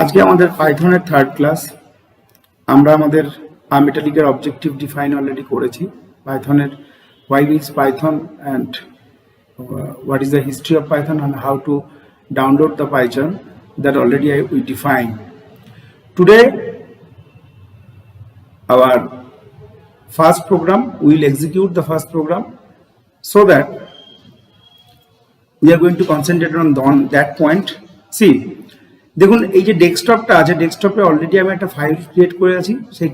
আজকে আমাদের পাইথনের third class আমরা আমাদের আমেটালিকের অবজেক্টিভ ডিফাইন অলরেডি করেছি। পাইথনের why is Python and what is the history of Python and how to download the Python that already I we define today our first program will execute program so that we are going to concentrate on, the, on that point see দেখুন, এই যে ডেস্কটপটা আছে ডেস্কটপে already আমি একটা file create করে আছি, সেই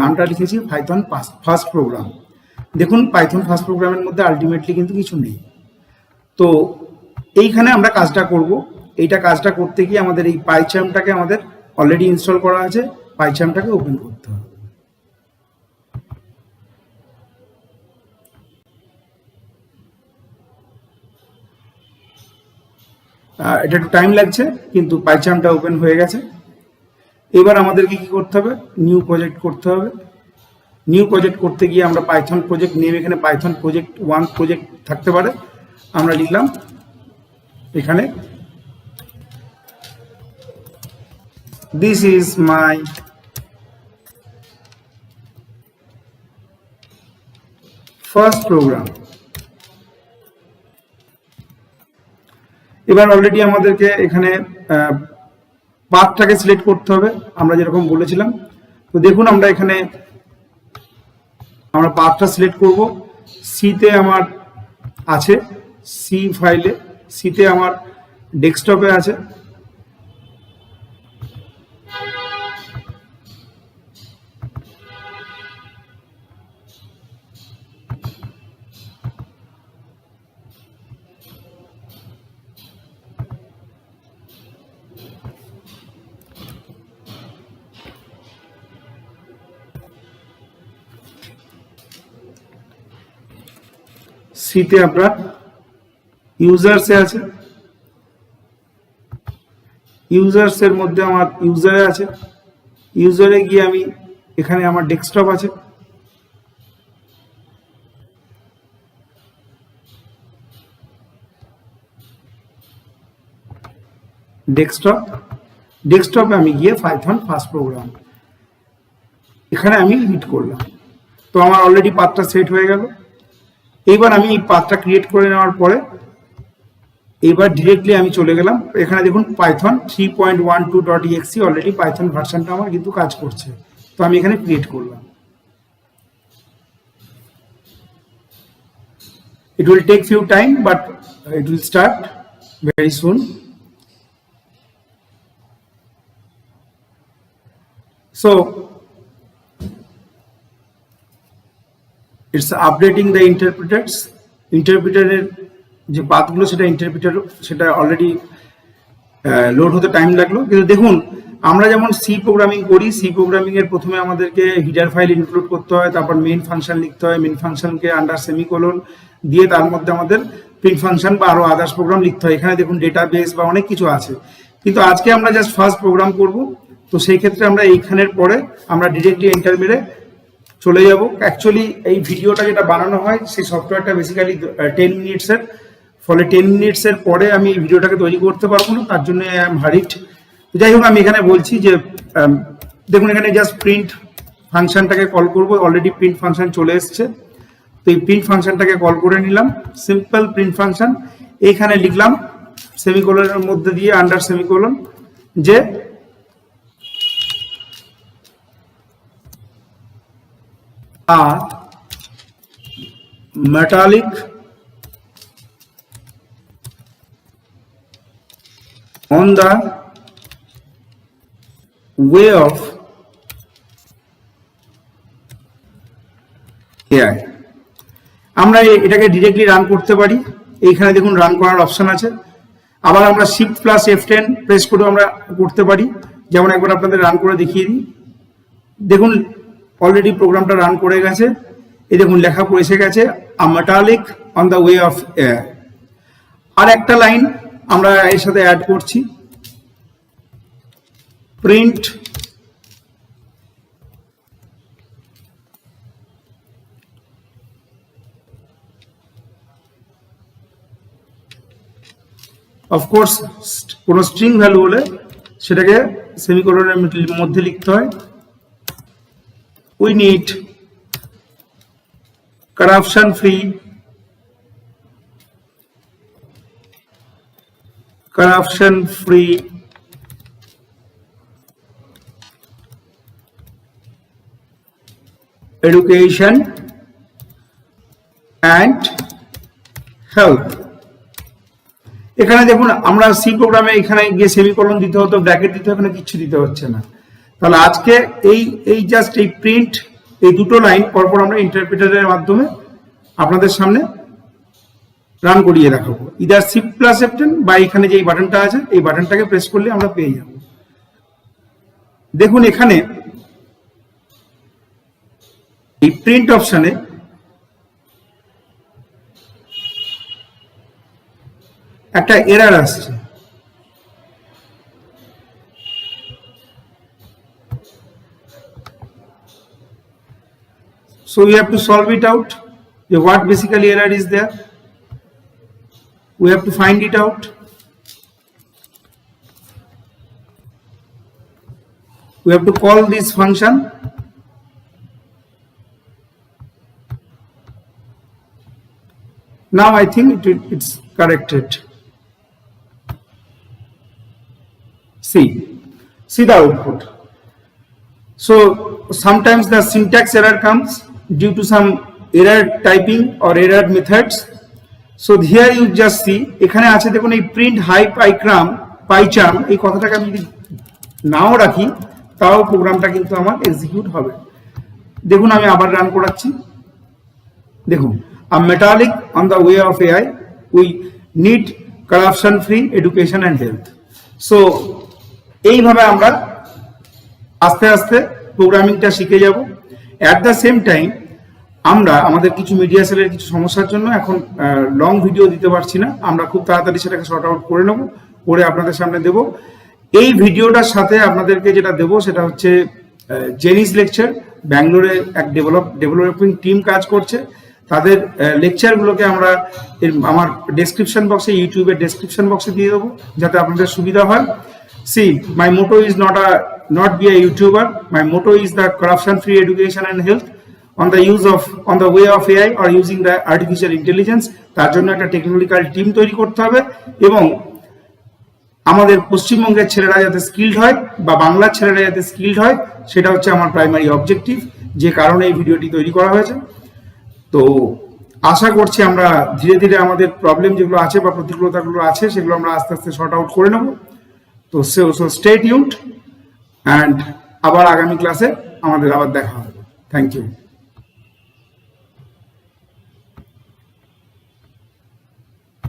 নামটা লিখেছি পাইথন ফার্স্ট প্রোগ্রাম দেখুন পাইথন ফার্স্ট প্রোগ্রামের মধ্যে আলটিমেটলি কিন্তু কিছু নেই। তো এইখানে আমরা কাজটা করব। এইটা কাজটা করতে গিয়ে আমাদের এই পাইচামটাকে আমাদের অলরেডি ইনস্টল করা আছে। পাইচামটাকে ওপেন করতে হবে। এটা একটু টাইম লাগছে, কিন্তু পাইচামটা ওপেন হয়ে গেছে। এবার আমাদেরকে কি করতে হবে? নিউ প্রজেক্ট করতে হবে। নিউ প্রজেক্ট করতে গিয়ে আমরা পাইথন প্রজেক্ট নেম এখানে পাইথন প্রজেক্ট ওয়ান প্রজেক্ট থাকতে পারে। আমরা লিখলাম এখানে this is my first program এবার অলরেডি আমাদেরকে এখানে পাথটাকে সিলেক্ট করতে হবে, আমরা যেরকম বলেছিলাম। তো দেখুন, আমরা এখানে আমরা পাথটা সিলেক্ট করব। সিতে আমার আছে সি ফাইলে সিতে আমার ডেস্কটপে আছে। সিতে আপনার ইউজার্সে আছে। ইউজার্স এর মধ্যে আমার ইউজারে আছে। ইউজারে গিয়ে আমি এখানে আমার ডেস্কটপ আছে। ডেস্কটপ ডেস্কটপে আমি গিয়ে পাইথন ফার্স্ট প্রোগ্রাম এখানে আমি হিট করলাম। তো আমার অলরেডি পাথটা সেট হয়ে গেল। এইবার আমি এই পাথটা ক্রিয়েট করে নেওয়ার পরে এবার ডিরেক্টলি আমি চলে গেলাম। এখানে দেখুন Python three point one two dot EXE already Python ভার্সানটা আমার কিন্তু কাজ করছে। তো আমি এখানে ক্রিয়েট করলাম। It will take few time, but it will start very soon. So it's updating the interpreters. ইন্টারপ্রিটারের যে পাথগুলো, সেটা ইন্টারপ্রিটার সেটা অলরেডি লোড হতে টাইম লাগল। কিন্তু দেখুন, আমরা যেমন সি প্রোগ্রামিং করি সি প্রোগ্রামিং এর প্রথমে আমাদেরকে হিডার ফাইল ইনক্লুড করতে হয়, তারপর মেইন ফাংশন লিখতে হয় মেইন ফাংশনকে আন্ডার সেমিকোলন দিয়ে তার মধ্যে আমাদের প্রিন্ট ফাংশন বা আরও আদার্স প্রোগ্রাম লিখতে হয়। এখানে দেখুন ডেটাবেস বা অনেক কিছু আছে। কিন্তু আজকে আমরা জাস্ট ফার্স্ট প্রোগ্রাম করব, তো সেই ক্ষেত্রে আমরা এইখানের পরে আমরা ডিরেক্টলি এন্টার মেরে চলে যাব। অ্যাকচুয়ালি এই ভিডিওটা যেটা বানানো হয়, সেই সফটওয়্যারটা বেসিক্যালি টেন মিনিটসের ফলে টেন মিনিটসের পরে আমি এই ভিডিওটাকে তৈরি করতে পারব না, তার জন্য আই এম হারিড যাই হোক, আমি এখানে বলছি যে দেখুন, এখানে জাস্ট প্রিন্ট ফাংশনটাকে কল করব। অলরেডি প্রিন্ট ফাংশন চলে এসছে। তো এই প্রিন্ট ফাংশনটাকে কল করে নিলাম। সিম্পল প্রিন্ট ফাংশন এইখানে লিখলাম সেমিকোলনের মধ্যে দিয়ে আন্ডার সেমিকোলন যে are metallic, on the way of AI আমরা এটাকে ডিরেক্টলি রান করতে পারি। এইখানে দেখুন রান করার অপশন আছে। আবার আমরা shift plus F ten press করেও আমরা করতে পারি। যেমন একবার আপনাদের রান করে দেখিয়ে দিই। দেখুন অলরেডি প্রোগ্রামটা রান করে গেছে। এই দেখুন, লেখা এসে গেছে a metallic on the way of air আর একটা লাইন আমরা এর সাথে অ্যাড করছি। প্রিন্ট অফকোর্স কোনো স্ট্রিং ভ্যালু হলে সেটাকে সেমিকোলনের মধ্যে লিখতে হয়। We need corruption free corruption free education and health. এখানে দেখুন, আমরা সি প্রোগ্রামে এখানে গিয়ে সেমিকোলন দিতে হতো ব্র্যাকেট দিতে এখানে কিছু দিতে হচ্ছে না। তাহলে আজকে এই এই জাস্ট এই প্রিন্ট এই দুটো লাইন পরপর আমরা ইন্টারপ্রিটারের মাধ্যমে আপনাদের সামনে রান করিয়ে দেখাবো। ইদার সি প্লাস এফটেন বা এখানে যে এই বাটনটা আছে, এই বাটনটাকে প্রেস করলে আমরা পেয়ে যাব। দেখুন এখানে এই প্রিন্ট অপশানে একটা এরার আসছে। So we have to solve it out. What basically error is there? We have to find it out. We have to call this function. Now I think it, it's corrected. See, see the output. So sometimes the syntax error comes due to some error typing or error methods. So, here you just see, এখানে আছে দেখুন এই print high পাইক্রাম পাইচাম এই কথাটাকে আমি যদি নাও রাখি, তাও প্রোগ্রামটা কিন্তু আমার এক্সিকিউট হবে। দেখুন, আমি আবার রান করাচ্ছি। দেখুন a metallic on the way of AI we need corruption free education and health so এইভাবে আমরা আস্তে আস্তে প্রোগ্রামিংটা শিখে যাব। অ্যাট দ্য সেম টাইম আমরা আমাদের কিছু মিডিয়া সেলের কিছু সমস্যার জন্য এখন লং ভিডিও দিতে পারছি না। আমরা খুব তাড়াতাড়ি সেটাকে শর্ট আউট করে নেব, করে আপনাদের সামনে দেব। এই ভিডিওটার সাথে আপনাদেরকে যেটা দেব, সেটা হচ্ছে জেনিস লেকচার ব্যাঙ্গালোরে এক ডেভেলপ ডেভেলপিং টিম কাজ করছে। তাদের লেকচারগুলোকে আমরা আমার ডেসক্রিপশন বক্সে ইউটিউবের ডেসক্রিপশন বক্সে দিয়ে দেবো, যাতে আপনাদের সুবিধা হয়। See my motto is not a not be a YouTuber. My motto is the corruption-free education and health on the use of, on the way of AI or using the artificial intelligence. তার জন্য একটা technological team তৈরি করতে হবে এবং আমাদের পশ্চিমবঙ্গের ছেলেরা যাতে স্কিল্ড হয় বা বাংলার ছেলেরা যাতে স্কিল্ড হয়, সেটা হচ্ছে আমার প্রাইমারি অবজেক্টিভ যে কারণে এই ভিডিওটি তৈরি করা হয়েছে তো আশা করছি আমরা ধীরে ধীরে আমাদের প্রবলেম যেগুলো আছে বা প্রতিকূলতাগুলো আছে, সেগুলো আমরা আস্তে আস্তে শর্ট আউট করে নেব তো সো স্টে টিউন্ড অ্যান্ড আবার আগামী ক্লাসে আমাদের আবার দেখা হবে। Thank you